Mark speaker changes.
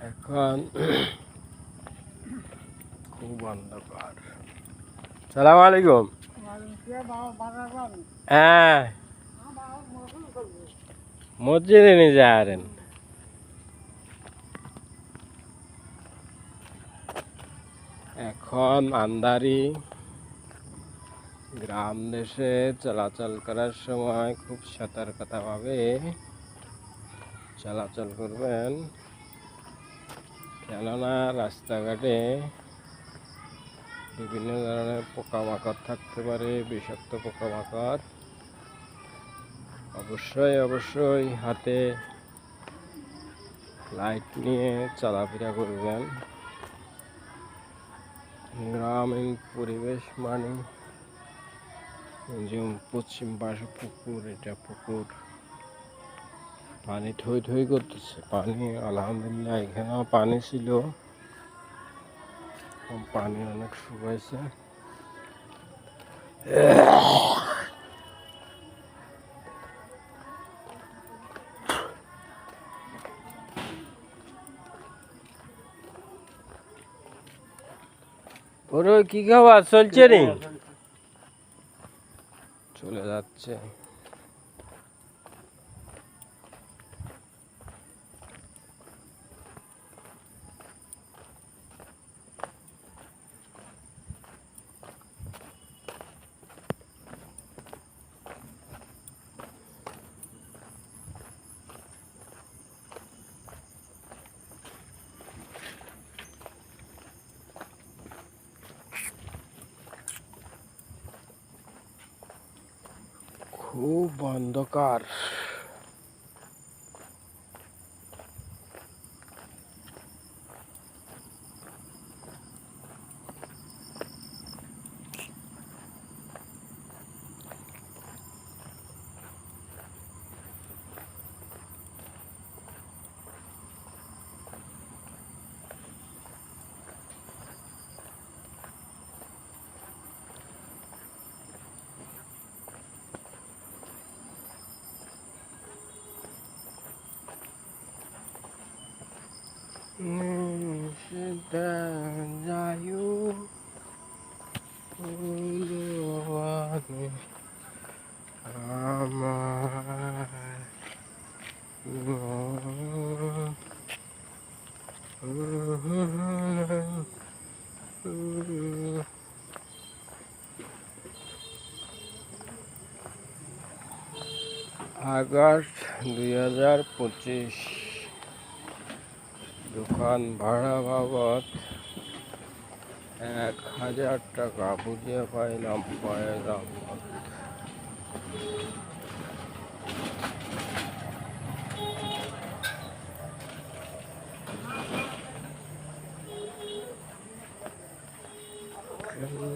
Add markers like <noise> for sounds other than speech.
Speaker 1: এখন <clears throat> খুব অন্ধকার। সালাম আলাইকুম। হ্যাঁ। মসজিদে নিয়ে এখন আন্দারি গ্রাম দেশে চলাচল করার সময় খুব সতর্কতাভাবে চলাচল করবেন। কেননা রাস্তাঘাটে বিভিন্ন ধরনের পোকামাকড় থাকতে পারে, বিষাক্ত পোকামাকড়। অবশ্যই অবশ্যই হাতে লাইট নিয়ে চলাফেরা করবেন। গ্রামীণ পরিবেশ মানে যেমন পশ্চিম পাশে পুকুর, এটা পুকুর। পানি থই থই করতেছে। পানি আলহামদুলিল্লাহ এখানেও পানি ছিল। পানি অনেক শুকাইছে। ওরে কি খাবার? চলছে নি? চলে যাচ্ছে। খুব অন্ধকার। আগস্ট দুই হাজার পঁচিশ দোকান ভাড়া বাবদ এক হাজার টাকা বুঝে পাইলাম পয়সা Thank